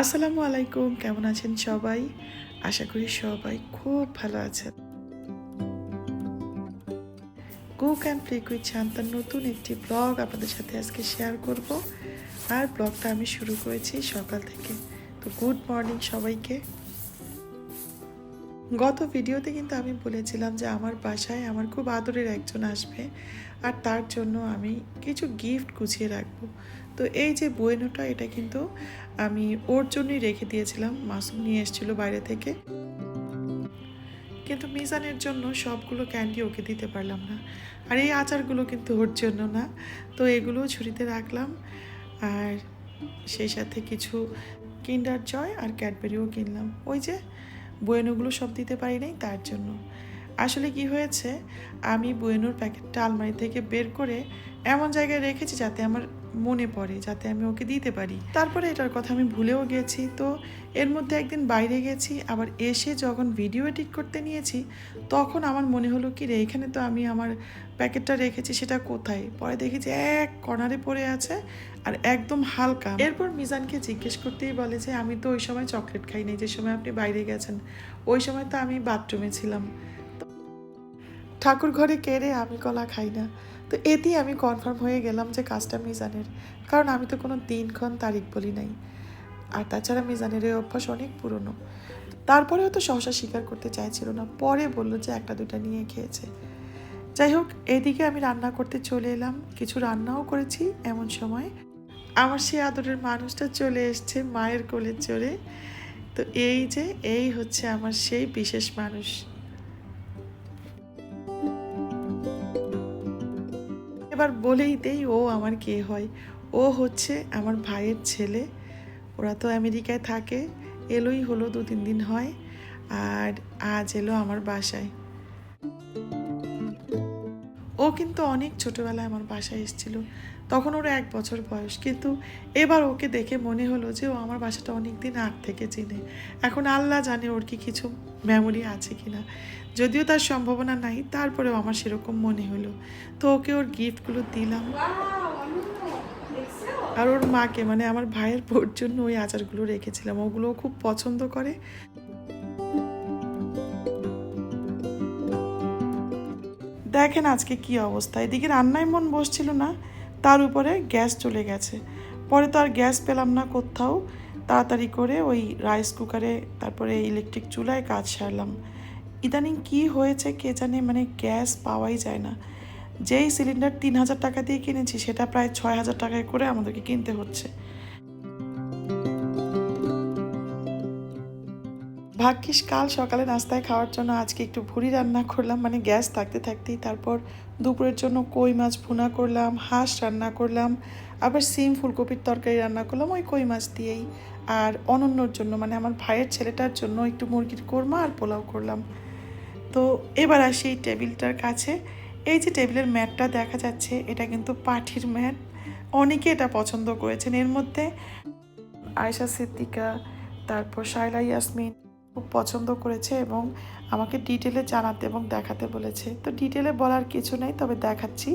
আসসালামু আলাইকুম, কেমন আছেন সবাই? আশা করি সবাই খুব ভালো আছেন। কুক অ্যান্ড প্লিক উইথ শান্তার নতুন একটি ব্লগ আপনাদের সাথে আজকে শেয়ার করব। আর ব্লগটা আমি শুরু করেছি সকাল থেকে। তো গুড মর্নিং সবাইকে। গত ভিডিওতে কিন্তু আমি বলেছিলাম যে আমার বাসায় আমার খুব আদরের একজন আসবে আর তার জন্য আমি কিছু গিফট গুছিয়ে রাখব। তো এই যে বইনোটা এটা কিন্তু আমি ওর জন্যই রেখে দিয়েছিলাম। মাসুম নিয়ে এসেছিল বাইরে থেকে। কিন্তু মিজানের জন্য সবগুলো ক্যান্ডি ওকে দিতে পারলাম না। আর এই আচারগুলো কিন্তু ওর জন্য না। তো এগুলোও ঝুড়িতে রাখলাম। আর সেই সাথে কিছু কিন্ডার জয় আর ক্যাডবেরিও কিনলাম। ওই যে বয়েনোগুলো সব দিতে পারি নাই তার জন্য। আসলে কি হয়েছে? আমি বয়েনুর প্যাকেটটা আলমারি থেকে বের করে এমন জায়গায় রেখেছি যাতে আমার মনে পড়ে যাতে আমি ওকে দিতে পারি। তারপরে এটার কথা আমি ভুলেও গেছি। তো এর মধ্যে একদিন বাইরে গেছি, আবার এসে যখন ভিডিও এডিট করতে নিয়েছি, তখন আমার মনে হলো, কি রে, এখানে তো আমি আমার প্যাকেটটা রেখেছি, সেটা কোথায়? পরে দেখেছি এক কর্নারে পড়ে আছে আর একদম হালকা। এরপর মিজানকে জিজ্ঞেস করতেই বলে যে, আমি তো ওই সময় চকলেট খাই নাই, যে সময় আপনি বাইরে গেছেন, ওই সময় তো আমি বাথরুমে ছিলাম। ঠাকুর ঘরে কেড়ে আমি কলা খাই না। তো এতেই আমি কনফার্ম হয়ে গেলাম যে কাজটা মিজানের। কারণ আমি তো কোনো দিনক্ষণ তারিখ বলি নাই। আর তাছাড়া মিজানের এই অভ্যাস অনেক পুরনো। তারপরেও তো সহসা স্বীকার করতে চাইছিল না। পরে বলল যে একটা দুটা নিয়ে খেয়েছে। যাই হোক, এদিকে আমি রান্না করতে চলে এলাম। কিছু রান্নাও করেছি এমন সময়। আমার সে আদরের মানুষটা চলে এসছে মায়ের কোলে চড়ে। তো এই যে, এই হচ্ছে আমার সেই বিশেষ মানুষ। এবার বলেই দেই, ও আমার কে হয়। ও হচ্ছে আমার ভাইয়ের ছেলে। ওরা তো আমেরিকায় থাকে। এলোই হলো, দু তিন দিন হয়, আর আজ এলো আমার বাসায়। ও কিন্তু অনেক ছোটবেলায় আমার বাসায় এসেছিল। তখন ওর এক বছর বয়স। কিন্তু এবার ওকে দেখে মনে হলো যে ও আমার বাসাটা অনেক দিন আগ থেকে চিনে। এখন আল্লাহ জানে ওর কি কিছু মেমোরি আছে কিনা। যদিও তার সম্ভাবনা নাই, তারপরেও আমার সেরকম মনে হলো। তো ওকে ওর গিফটগুলো দিলাম। আর ওর মাকে মানে আমার ভাইয়ের বোর জন্য ওই আচারগুলো রেখেছিলাম। ওগুলো খুব পছন্দ করে। দেখেন আজকে কি অবস্থা। এদিকে রান্নায় মন বসছিল না, তার উপরে গ্যাস চলে গেছে। পরে তো আর গ্যাস পেলাম না কোথাও। তাড়াতাড়ি করে ওই রাইস কুকারে তারপরে ইলেকট্রিক চুলায় কাজ সারলাম। ইদানিং কি হয়েছে কে জানে মানে গ্যাস পাওয়াই যায় না। যেই সিলিন্ডার তিন হাজার টাকা দিয়ে কিনেছি, সেটা প্রায় ছয় হাজার টাকায় করে আমাদেরকে কিনতে হচ্ছে। ভাগ্যিস কাল সকালে নাস্তায় খাওয়ার জন্য আজকে একটু ভুড়ি রান্না করলাম মানে গ্যাস থাকতে থাকতেই। তারপর দুপুরের জন্য কই মাছ ভুনা করলাম, হাঁস রান্না করলাম, আবার সিম, ফুলকপির তরকারি রান্না করলাম, ওই কই মাছ দিয়েই। আর অনন্যর জন্য মানে আমার ভাইয়ের ছেলেটার জন্য একটু মুরগির কোরমা আর পোলাও করলাম। তো এবার আসি এই টেবিলটার কাছে। এই যে টেবিলের ম্যাটটা দেখা যাচ্ছে, এটা কিন্তু পাঠির ম্যাট। অনেকে এটা পছন্দ করেছেন। এর মধ্যে আয়শা সিদ্দিকা, তারপর শাইলা ইয়াসমিন খুব পছন্দ করেছে এবং আমাকে ডিটেলে জানাতে এবং দেখাতে বলেছে। তো ডিটেলে বলার কিছু নেই, তবে দেখাচ্ছি।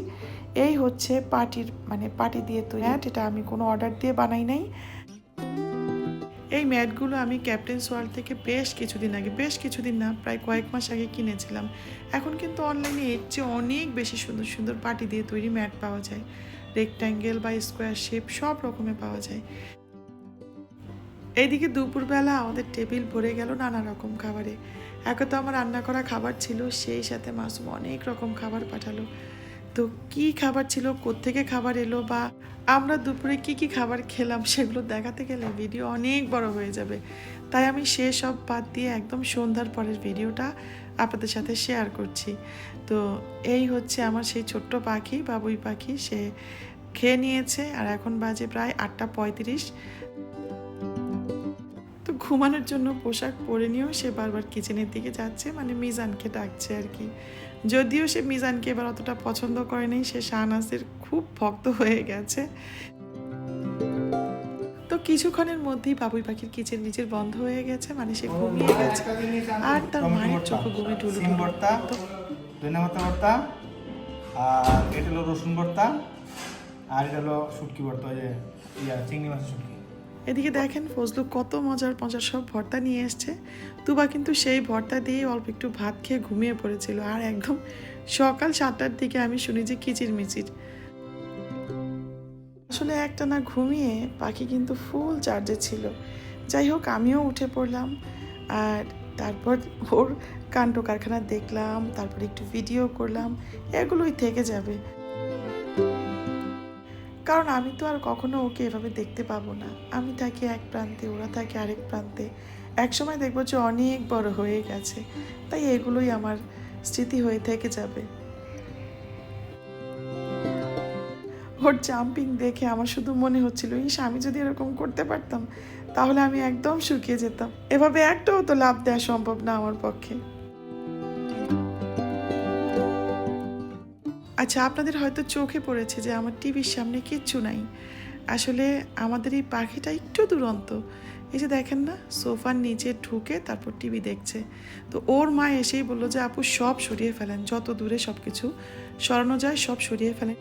এই হচ্ছে পাটির মানে পাটি দিয়ে তৈরি এটা আমি কোনো অর্ডার দিয়ে বানাই নাই। এই ম্যাটগুলো আমি ক্যাপ্টেন্স ওয়ার্ল্ড থেকে বেশ কিছুদিন আগে, বেশ কিছুদিন না, প্রায় কয়েক মাস আগে কিনেছিলাম। এখন কিন্তু অনলাইনে এর চেয়ে অনেক বেশি সুন্দর সুন্দর পাটি দিয়ে তৈরি ম্যাট পাওয়া যায়। রেক্ট্যাঙ্গেল বা স্কোয়ার শেপ সব রকমের পাওয়া যায়। এইদিকে দুপুরবেলা আমাদের টেবিল ভরে গেল নানা রকম খাবারে। একে তো আমার রান্না করা খাবার ছিল, সেই সাথে মাসুম অনেক রকম খাবার পাঠালো। তো কি খাবার ছিল, কোত্থেকে খাবার এলো বা আমরা দুপুরে কি কি খাবার খেলাম সেগুলো দেখাতে গেলে ভিডিও অনেক বড় হয়ে যাবে। তাই আমি সে সব বাদ দিয়ে একদম সন্ধ্যার পরের ভিডিওটা আপনাদের সাথে শেয়ার করছি। তো এই হচ্ছে আমার সেই ছোট্ট পাখি, বাবুই পাখি, সে খেয়ে নিয়েছে আর এখন বাজে প্রায় আটটা পঁয়ত্রিশ। তো ঘুমানোর জন্য পোশাক পরে নিয়েও সে বারবার কিচেনের দিকে যাচ্ছে মানে মিজানকে ডাকছে আর কি। যদিও সে মিজানকে এবার অতটা পছন্দ করে নেই সে শাহনাজের খুব ভক্ত হয়ে গেছে। তো কিছুক্ষণের মধ্যেই বাবুই পাখির কিচেন নিজের বন্ধ হয়ে গেছে মানে সে ঘুমিয়ে গেছে। আর তার মায়ের চোখে ঘুমে সিম ভর্তা। ভর্তা আর এটা হলো রসুন ভর্তা আর এটা হলো শুটকি ভর্তা ওই যে ইয়া চিংড়ি মাছের শুটকি। এদিকে দেখেন ফজলু কত মজার মজার সব ভর্তা নিয়ে এসছে। তুবা কিন্তু সেই ভর্তা দিয়ে অল্প একটু ভাত খেয়ে ঘুমিয়ে পড়েছিল। আর একদম সকাল সাতটার দিকে আমি শুনি যে কিচির মিচির আসলে একটা না ঘুমিয়ে পাখি কিন্তু ফুল চার্জে ছিল। যাই হোক, আমিও উঠে পড়লাম। আর তারপর ওর কাণ্ড কারখানা দেখলাম, তারপর একটু ভিডিও করলাম, এগুলোই থেকে যাবে। কারণ আমি তো আর কখনো ওকে এভাবে দেখতে পাবো না। আমি থাকি এক প্রান্তে, ওরা থাকে আরেক প্রান্তে। একসময় দেখব যে অনেক বড় হয়ে গেছে। তাই এগুলোই আমার স্মৃতি হয়ে থেকে যাবে। ওর জাম্পিং দেখে আমার শুধু মনে হচ্ছিল, ইস, আমি যদি এরকম করতে পারতাম, তাহলে আমি একদম শুকিয়ে যেতাম। এভাবে একটাও তো লাভ দেওয়া সম্ভব না আমার পক্ষে। আচ্ছা আপনাদের হয়তো চোখে পড়েছে যে আমার টিভির সামনে কিচ্ছু নাই। আসলে আমাদের এই পাখিটা একটু দুরন্ত। এই যে দেখেন না, সোফার নিচে ঢুকে তারপর টিভি দেখছে। তো ওর মা এসেই বলল যে, আপু, সব সরিয়ে ফেলেন, যত দূরে সব কিছু সরানো যায়, সব সরিয়ে ফেলেন।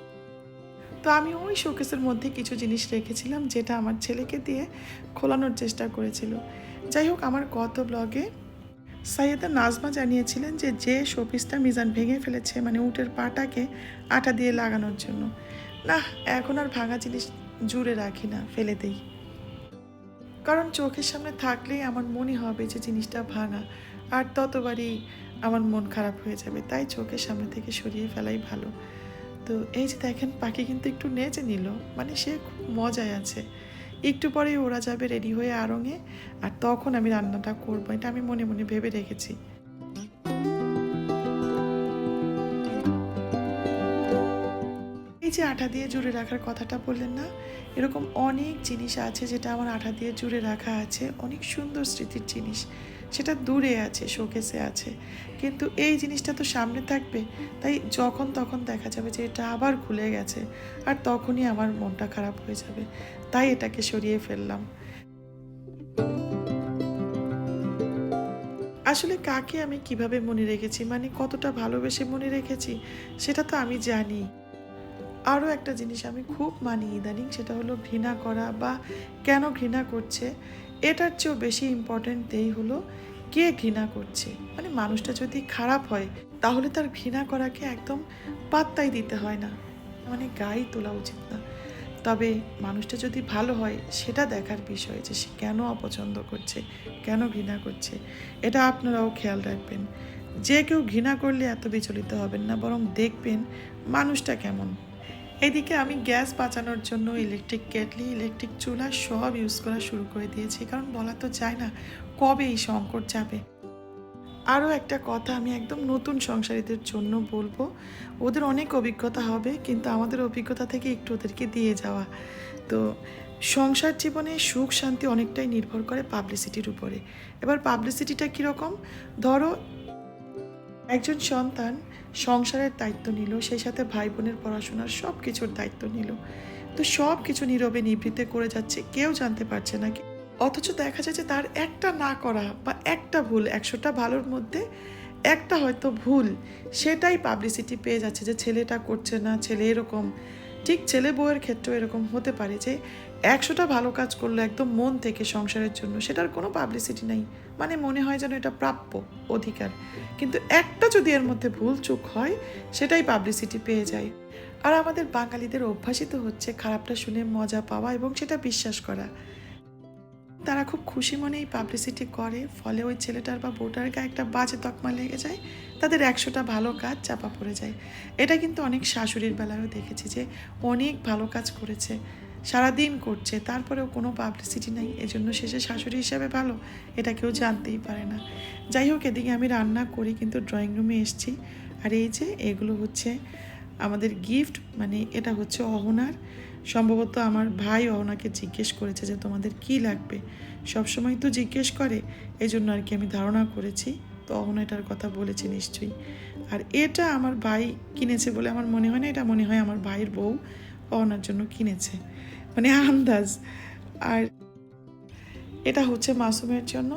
তো আমি ওই শোকেসের মধ্যে কিছু জিনিস রেখেছিলাম, যেটা আমার ছেলেকে দিয়ে খোলানোর চেষ্টা করেছিল। যাই হোক, আমার গত ব্লগে সাইয়েদা নাজমা জানিয়েছিলেন যে যে শোপিসটা মিজান ভেঙে ফেলেছে মানে উটের পাটাকে আটা দিয়ে লাগানোর জন্য। না এখন আর ভাঙা জিনিস জুড়ে রাখি না, ফেলে দেই। কারণ চোখের সামনে থাকলেই আমার মনে হবে যে জিনিসটা ভাঙা, আর ততবারই আমার মন খারাপ হয়ে যাবে, তাই চোখের সামনে থেকে সরিয়ে ফেলাই ভালো। তো এই যে দেখেন, পাখি কিন্তু একটু নেচে নিল মানে সে খুব মজায় আছে। একটু পরেই ওরা যাবে রেডি হয়ে আড়ঙে, আর তখন আমি রান্নাটা করব। এটা আমি মনে মনে ভেবে রেখেছি। এই যে আঠা দিয়ে জুড়ে রাখার কথাটা বললেন না, এরকম অনেক জিনিস আছে যেটা আমার আঠা দিয়ে জুড়ে রাখা আছে। অনেক সুন্দর স্মৃতির জিনিস। সেটা দূরে আছে, শোকেসে আছে। কিন্তু এই জিনিসটা তো সামনে থাকবে। তাই যখন তখন দেখা যাবে যে এটা আবার খুলে গেছে, আর তখনই আমার মনটা খারাপ হয়ে যাবে। তাই এটাকে সরিয়ে ফেললাম। আসলে কাকে আমি কীভাবে মনে রেখেছি? মানে কতটা ভালোবেসে মনে রেখেছি? সেটা তো আমি জানি। আরও একটা জিনিস আমি খুব মানি ইদানিং, সেটা হলো ঘৃণা করা বা কেন ঘৃণা করছে? এটার চেয়েও বেশি ইম্পর্ট্যান্ট এই হলো কে ঘৃণা করছে? মানে মানুষটা যদি খারাপ হয়, তাহলে তার ঘৃণা করাকে একদম পাত্তাই দিতে হয় না। মানে গায়ে তোলা উচিত না। তবে মানুষটা যদি ভালো হয়, সেটা দেখার বিষয় যে সে কেন অপছন্দ করছে, কেন ঘৃণা করছে। এটা আপনারাও খেয়াল রাখবেন। যে কেউ ঘৃণা করলে এত বিচলিত হবেন না, বরং দেখবেন মানুষটা কেমন। এদিকে আমি গ্যাস বাঁচানোর জন্য ইলেকট্রিক কেটলি, ইলেকট্রিক চুলা সব ইউজ করা শুরু করে দিয়েছি, কারণ বলা তো যায় না কবে এই সংকট যাবে। আরও একটা কথা আমি একদম নতুন সংসারীদের জন্য বলব। ওদের অনেক অভিজ্ঞতা হবে, কিন্তু আমাদের অভিজ্ঞতা থেকে একটু ওদেরকে দিয়ে যাওয়া। তো সংসার জীবনে সুখ শান্তি অনেকটাই নির্ভর করে পাবলিসিটির উপরে। এবার পাবলিসিটিটা কীরকম? ধরো, একজন সন্তান সংসারের দায়িত্ব নিল, সেই সাথে ভাই বোনের পড়াশোনার সব কিছুর দায়িত্ব নিল। তো সব কিছু নীরবে নিবৃত্তে করে যাচ্ছে, কেউ জানতে পারছে না। অথচ দেখা যায় যে তার একটা না করা বা একটা ভুল, একশোটা ভালোর মধ্যে একটা হয়তো ভুল, সেটাই পাবলিসিটি পেয়ে যাচ্ছে যে ছেলেটা করছে না, ছেলে এরকম। ঠিক ছেলে বউয়ের ক্ষেত্রেও এরকম হতে পারে যে একশোটা ভালো কাজ করল একদম মন থেকে সংসারের জন্য, সেটার কোনো পাবলিসিটি নাই। মানে মনে হয় যেন এটা প্রাপ্য অধিকার। কিন্তু একটা যদি এর মধ্যে ভুল চুক হয়, সেটাই পাবলিসিটি পেয়ে যায়। আর আমাদের বাঙালিদের অভ্যাসিত হচ্ছে খারাপটা শুনে মজা পাওয়া এবং সেটা বিশ্বাস করা। তারা খুব খুশি মনেই পাবলিসিটি করে, ফলে ওই ছেলেটার বা বউটার গায়ে একটা বাজে তকমা লেগে যায়, তাদের একশোটা ভালো কাজ চাপা পড়ে যায়। এটা কিন্তু অনেক শাশুড়ির বেলায়ও দেখেছি যে অনেক ভালো কাজ করেছে, সারাদিন করছে, তারপরেও কোনো পাবলিসিটি নাই, এজন্য শেষে শাশুড়ি হিসাবে ভালো, এটা কেউ জানতেই পারে না। যাই হোক, এদিকে আমি রান্না করি, কিন্তু ড্রয়িং রুমে এসেছি। আর এই যে এগুলো হচ্ছে আমাদের গিফট মানে এটা হচ্ছে অহনার। সম্ভবত আমার ভাই অহনাকে জিজ্ঞেস করেছে যে তোমাদের কি লাগবে। সবসময় তো জিজ্ঞেস করে এই জন্য আর কি আমি ধারণা করেছি, তো অহনা এটার কথা বলেছে নিশ্চয়ই। আর এটা আমার ভাই কিনেছে বলে আমার মনে হয় না, এটা মনে হয় আমার ভাইয়ের বউ অহনার জন্য কিনেছে। মানে আন্দাজ। আর এটা হচ্ছে মাসুমের জন্য।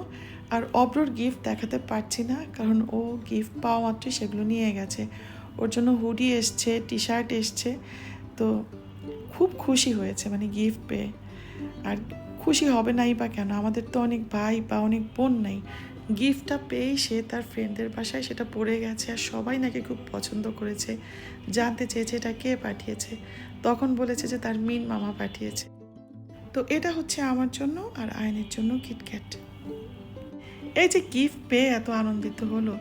আর অব্রোর গিফট দেখাতে পারছি না, কারণ ও গিফট পাওয়া মাত্রই সেগুলো নিয়ে গেছে। ওর জন্য হুডি এসছে টি শার্ট এসছে, তো খুব খুশি হয়েছে মানে গিফট পেয়ে। আর খুশি হবে নাই বা কেন? আমাদের তো অনেক ভাই বা অনেক বোন নাই। গিফটটা পেয়েই সে তার ফ্রেন্ডদের বাসায় সেটা পড়ে গেছে আর সবাই নাকি খুব পছন্দ করেছে। জানতে চেয়েছে এটা কে পাঠিয়েছে? তখন বলেছে যে তার মিন মামা পাঠিয়েছে। তো এটা হচ্ছে আমার জন্য আর আয়নের জন্য কিটক্যাট এই যে গিফট পেয়ে এত আনন্দিত হলো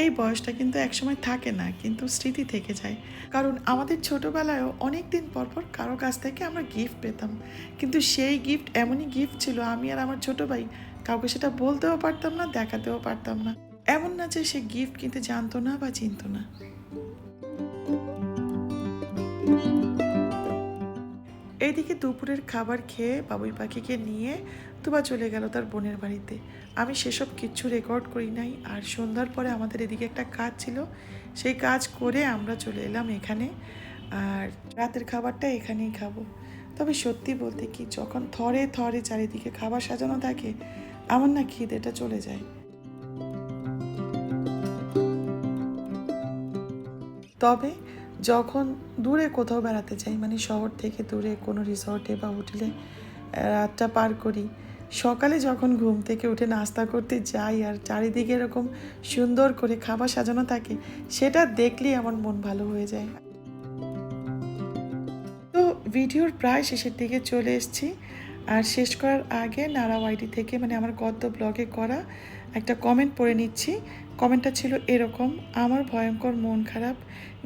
এই বয়সটা কিন্তু একসময় থাকে না, কিন্তু স্মৃতি থেকে যায়। কারণ আমাদের ছোটোবেলায়ও অনেক দিন পর পর কারও কাছ থেকে আমরা গিফট পেতাম। কিন্তু সেই গিফট এমনই গিফট ছিল, আমি আর আমার ছোটো ভাই কাউকে সেটা বলতেও পারতাম না, দেখাতেও পারতাম না। এমন না যে সে গিফট কিনতে জানতো না বা চিনতো না। এইদিকে দুপুরের খাবার খেয়ে বাবুই পাখিকে নিয়ে তুবা চলে গেল তার বোনের বাড়িতে। আমি সেসব কিচ্ছু রেকর্ড করি নাই। আর সন্ধ্যার পরে আমাদের এদিকে একটা কাজ ছিল। সেই কাজ করে আমরা চলে এলাম এখানে। আর রাতের খাবারটা এখানেই খাব। তবে সত্যি বলতে কি, যখন থরে থরে চারিদিকে খাবার সাজানো থাকে, আমার না খিদেটা চলে যায়। তবে যখন দূরে কোথাও বেড়াতে যাই মানে শহর থেকে দূরে কোনো রিসর্টে বা হোটেলে রাতটা পার করি সকালে যখন ঘুম থেকে উঠে নাস্তা করতে যাই আর চারিদিকে এরকম সুন্দর করে খাবার সাজানো থাকে, সেটা দেখলেই আমার মন ভালো হয়ে যায়। তো ভিডিওর প্রায় শেষের দিকে চলে এসেছি। আর শেষ করার আগে নারা ওয়াইডি থেকে মানে আমার গত ব্লগে করা একটা কমেন্ট পড়ে নিচ্ছি। কমেন্টটা ছিল এরকম, আমার ভয়ঙ্কর মন খারাপ।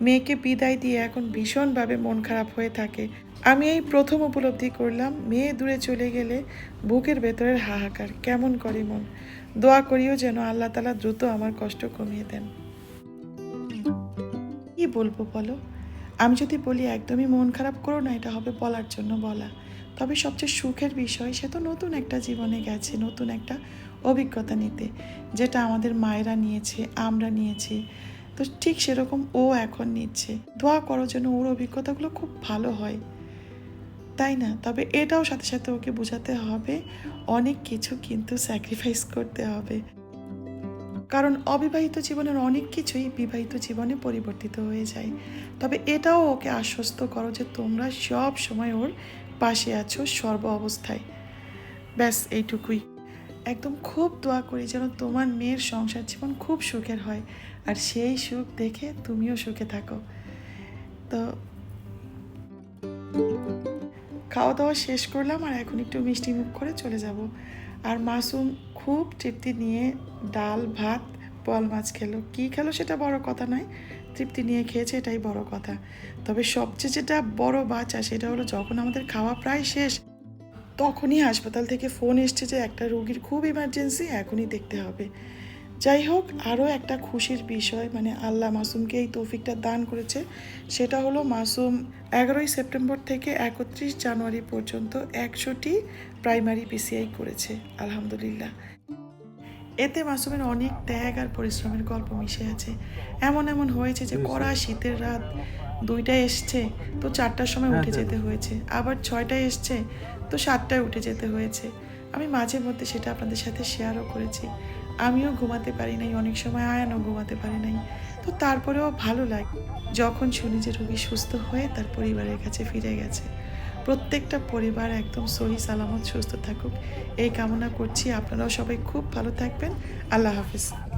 মেয়েকে বিদায় দিয়ে এখন ভীষণভাবে মন খারাপ হয়ে থাকে। আমি এই প্রথম উপলব্ধি করলাম, মেয়ে দূরে চলে গেলে বুকের ভেতরের হাহাকার। কেমন করে মন? দোয়া করিও যেন আল্লাহ তালা দ্রুত আমার কষ্ট কমিয়ে দেন। কি বলব বলো? আমি যদি বলি একদমই মন খারাপ করো না, এটা হবে বলার জন্য বলা। তবে সবচেয়ে সুখের বিষয়, সে তো নতুন একটা জীবনে গেছে, নতুন একটা অভিজ্ঞতা নিতে, যেটা আমাদের মায়েরা নিয়েছে, আমরা নিয়েছি। তো ঠিক সেরকম ও এখন নিচ্ছে। দোয়া করো যেন ওর অভিজ্ঞতাগুলো খুব ভালো হয়। তাই না? তবে এটাও সাথে সাথে ওকে বোঝাতে হবে, অনেক কিছু কিন্তু স্যাক্রিফাইস করতে হবে। কারণ অবিবাহিত জীবনের অনেক কিছুই বিবাহিত জীবনে পরিবর্তিত হয়ে যায়। তবে এটাও ওকে আশ্বস্ত করো যে তোমরা সব সময় ওর পাশে আছো সর্ব অবস্থায়। ব্যাস, এইটুকুই। একদম খুব দোয়া করি যেন তোমার মেয়ের সংসার জীবন খুব সুখের হয় আর সেই সুখ দেখে তুমিও সুখে থাকো। তো খাওয়া দাওয়া শেষ করলাম আর এখন একটু মিষ্টি মুখ করে চলে যাব। আর মাসুম খুব তৃপ্তি নিয়ে ডাল, ভাত বল মাছ খেলো। কী খেলো সেটা বড় কথা নয়, তৃপ্তি নিয়ে খেয়েছে এটাই বড় কথা। তবে সবচেয়ে যেটা বড় বাঁচা সেটা হলো যখন আমাদের খাওয়া প্রায় শেষ তখনই হাসপাতাল থেকে ফোন এসছে যে একটা রোগীর খুব ইমার্জেন্সি এখনই দেখতে হবে। যাই হোক, আরও একটা খুশির বিষয় মানে আল্লাহ মাসুমকে এই তৌফিকটা দান করেছে, সেটা হলো মাসুম এগারোই সেপ্টেম্বর থেকে একত্রিশ জানুয়ারি পর্যন্ত একশোটি প্রাইমারি পিসিআই করেছে, আলহামদুলিল্লাহ। এতে মাসুমের অনেক ত্যাগ আর পরিশ্রমের গল্প মিশে আছে। এমন এমন হয়েছে যে কড়া শীতের রাত দুইটায় এসছে তো চারটার সময় উঠে যেতে হয়েছে। আবার ছয়টায় এসছে তো সাতটায় উঠে যেতে হয়েছে। আমি মাঝে মধ্যে সেটা আপনাদের সাথে শেয়ারও করেছি। আমিও ঘুমাতে পারি নাই অনেক সময় আয়ানও ঘুমাতে পারি নাই। তো তারপরেও ভালো লাগে। যখন শুনি যে রোগী সুস্থ হয়ে তার পরিবারের কাছে ফিরে গেছে প্রত্যেকটা পরিবার একদম সহি সালামত সুস্থ থাকুক। এই কামনা করছি। আপনারাও সবাই খুব ভালো থাকবেন। আল্লাহ হাফিজ।